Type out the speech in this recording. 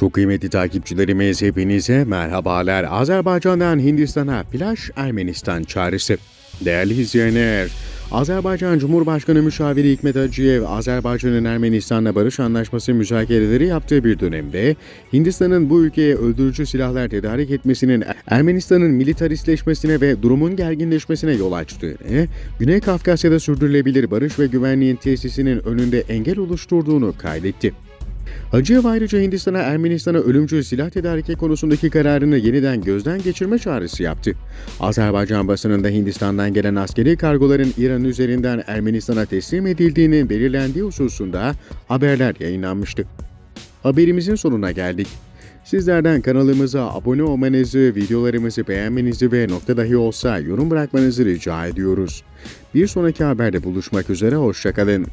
Çok kıymetli takipçilerimiz hepinize merhabalar. Azerbaycan'dan Hindistan'a flash Ermenistan çağrısı. Değerli izleyenler, Azerbaycan Cumhurbaşkanı Müşaviri Hikmet Hacıyev, Azerbaycan'ın Ermenistan'la barış anlaşması müzakereleri yaptığı bir dönemde Hindistan'ın bu ülkeye öldürücü silahlar tedarik etmesinin Ermenistan'ın militaristleşmesine ve durumun gerginleşmesine yol açtığını, Güney Kafkasya'da sürdürülebilir barış ve güvenliğin tesisinin önünde engel oluşturduğunu kaydetti. Hacıyev ayrıca Hindistan'a Ermenistan'a ölümcül silah tedariki konusundaki kararını yeniden gözden geçirme çağrısı yaptı. Azerbaycan basınında Hindistan'dan gelen askeri kargoların İran üzerinden Ermenistan'a teslim edildiğinin belirlendiği hususunda haberler yayınlanmıştı. Haberimizin sonuna geldik. Sizlerden kanalımıza abone olmanızı, videolarımızı beğenmenizi ve nokta dahi olsa yorum bırakmanızı rica ediyoruz. Bir sonraki haberde buluşmak üzere, hoşçakalın.